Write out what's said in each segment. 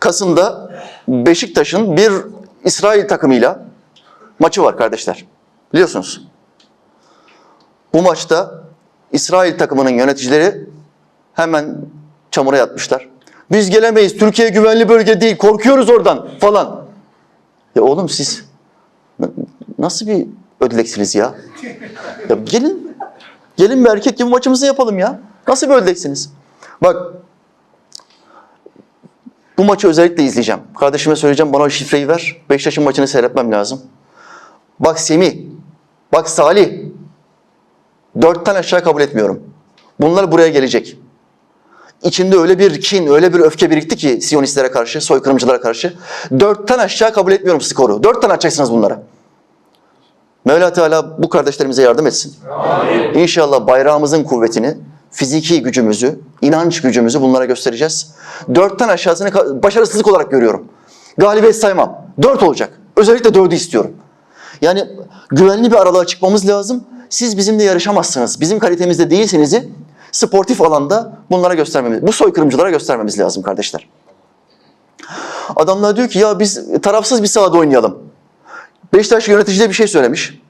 Kasım'da Beşiktaş'ın bir İsrail takımıyla maçı var kardeşler. Biliyorsunuz. Bu maçta İsrail takımının yöneticileri hemen çamura yatmışlar. Biz gelemeyiz. Türkiye güvenli bölge değil. Korkuyoruz oradan falan. Ya oğlum siz nasıl bir ödleksiniz ya? ya gelin. Gelin bir erkek gibi maçımızı yapalım ya. Nasıl bir ödleksiniz? Bak bu maçı özellikle izleyeceğim. Kardeşime söyleyeceğim bana o şifreyi ver. Beşiktaş'ın maçını seyretmem lazım. Bak Semih, bak Salih. Dörtten aşağı kabul etmiyorum. Bunlar buraya gelecek. İçinde öyle bir kin, öyle bir öfke birikti ki Siyonistlere karşı, soykırımcılara karşı. Dörtten aşağı kabul etmiyorum skoru. Dörtten atacaksınız bunlara. Mevla Teala bu kardeşlerimize yardım etsin. İnşallah bayrağımızın kuvvetini, fiziki gücümüzü, inanç gücümüzü bunlara göstereceğiz. Dörtten aşağısını başarısızlık olarak görüyorum. Galibiyet saymam. Dört olacak. Özellikle dördü istiyorum. Yani güvenli bir aralığa çıkmamız lazım. Siz bizimle yarışamazsınız. Bizim kalitemizde değilsenizi sportif alanda bunlara göstermemiz, bu soykırımcılara göstermemiz lazım kardeşler. Adamlar diyor ki ya biz tarafsız bir sahada oynayalım. Beşiktaş yönetici de bir şey söylemiş.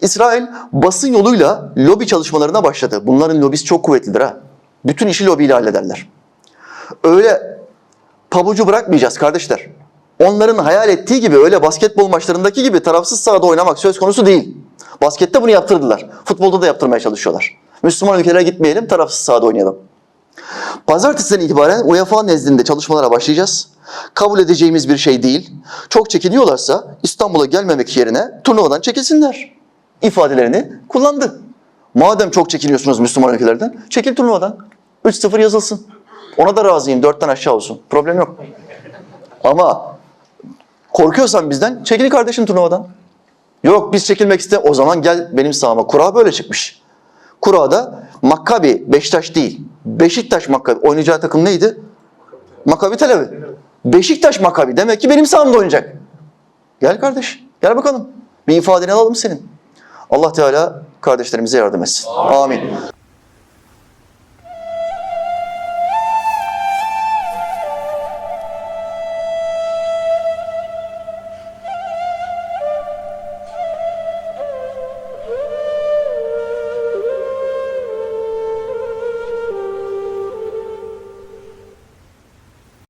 İsrail basın yoluyla lobi çalışmalarına başladı. Bunların lobisi çok kuvvetlidir ha. Bütün işi lobiyle hallederler. Öyle pabucu bırakmayacağız kardeşler. Onların hayal ettiği gibi öyle basketbol maçlarındaki gibi tarafsız sahada oynamak söz konusu değil. Baskette bunu yaptırdılar. Futbolda da yaptırmaya çalışıyorlar. Müslüman ülkelere gitmeyelim, tarafsız sahada oynayalım. Pazartesiden itibaren UEFA nezdinde çalışmalara başlayacağız. Kabul edeceğimiz bir şey değil. Çok çekiniyorlarsa İstanbul'a gelmemek yerine turnuvadan çekilsinler. İfadelerini kullandı. Madem çok çekiniyorsunuz Müslüman ülkelerden, çekil turnuvadan. 3-0 yazılsın. Ona da razıyım. 4'ten aşağı olsun. Problem yok. Ama korkuyorsan bizden çekil kardeşim turnuvadan. Yok biz çekilmek iste. O zaman gel benim sahama. Kura böyle çıkmış. Kura'da Maccabi Beşiktaş değil. Beşiktaş Maccabi. Oynayacağı takım neydi? Maccabi Tel Aviv. Beşiktaş Maccabi. Demek ki benim sahamda oynayacak. Gel kardeş. Gel bakalım. Bir ifadeni alalım senin. Allah Teala kardeşlerimize yardım etsin. Amin.